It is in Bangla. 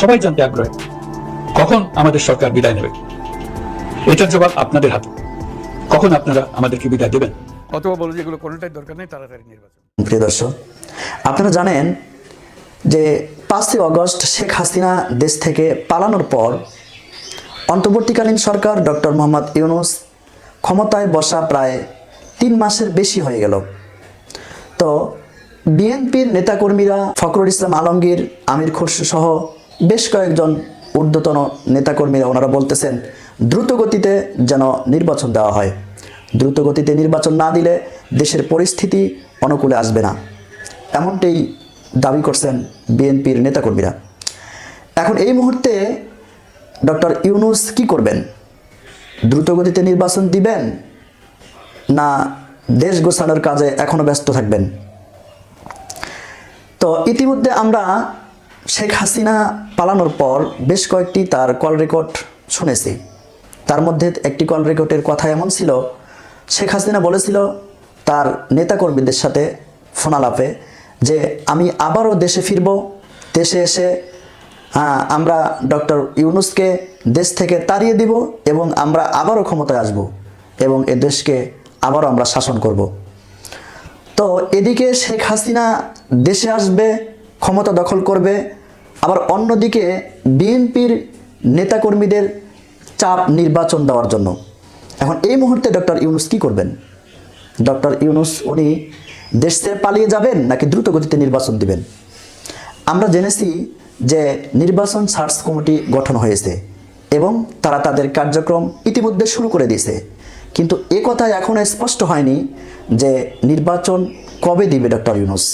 সবাই জানতে আগ্রহী। কখন আমাদের সরকার বিদায় নেবে? এটার জবাব আপনাদের হাতে। কখন আপনারা আমাদেরকে বিদায় দেবেন? অথবা বলো যেগুলো কোনোটাই দরকার নেই তাড়াতাড়ি নির্বাচন। প্রিয় দর্শক আপনারা জানেন যে পাঁচই অগস্ট শেখ হাসিনা দেশ থেকে পালানোর পর অন্তর্বর্তীকালীন সরকার ডক্টর মোহাম্মদ ইউনুস ক্ষমতায় বসা প্রায় তিন মাসের বেশি হয়ে গেল। তো বিএনপির নেতাকর্মীরা ফখরুল ইসলাম আলমগীর আমির খসরু সহ বেশ কয়েকজন ঊর্ধ্বতন নেতাকর্মীরা ওনারা বলতেছেন দ্রুত গতিতে যেন নির্বাচন দেওয়া হয়। দ্রুত গতিতে নির্বাচন না দিলে দেশের পরিস্থিতি অনুকূলে আসবে না। এমনটাই দাবি করছেন বিএনপির নেতাকর্মীরা। এখন এই মুহূর্তে ডক্টর ইউনুস কি করবেন? দ্রুত গতিতে নির্বাচন দিবেন না দেশ গোছানোর কাজে এখনও ব্যস্ত থাকবেন? তো ইতিমধ্যে আমরা শেখ হাসিনা পালানোর পর বেশ কয়েকটি তার কল রেকর্ড শুনেছি। তার মধ্যে একটি কল রেকর্ডের কথা এমন ছিল, শেখ হাসিনা বলেছিল তার নেতাকর্মীদের সাথে ফোনালাপে যে, আমি আবারও দেশে ফিরব, দেশে এসে আমরা ডক্টর ইউনুসকে দেশ থেকে তাড়িয়ে দিব এবং আমরা আবারও ক্ষমতায় আসব এবং এ দেশকে আবারও আমরা শাসন করব। তো এদিকে শেখ হাসিনা দেশে আসবে ক্ষমতা দখল করবে। আবার অন্যদিকে বিএনপির নেতাকর্মীদের চাপ নির্বাচন দেওয়ার জন্য। এখন এই মুহূর্তে ডক্টর ইউনুস কি করবেন? ডক্টর ইউনুস, উনি দেশ থেকে পালিয়ে যাবেন নাকি দ্রুত গতিতে নির্বাচন দিবেন? আমরা জেনেছি যে নির্বাচন সার্চ কমিটি গঠন হয়েছে এবং তারা তাদের কার্যক্রম ইতিমধ্যে শুরু করে দিয়েছে। কিন্তু এ কথা এখনও স্পষ্ট হয়নি যে নির্বাচন কবে দিবে ডক্টর ইউনুস।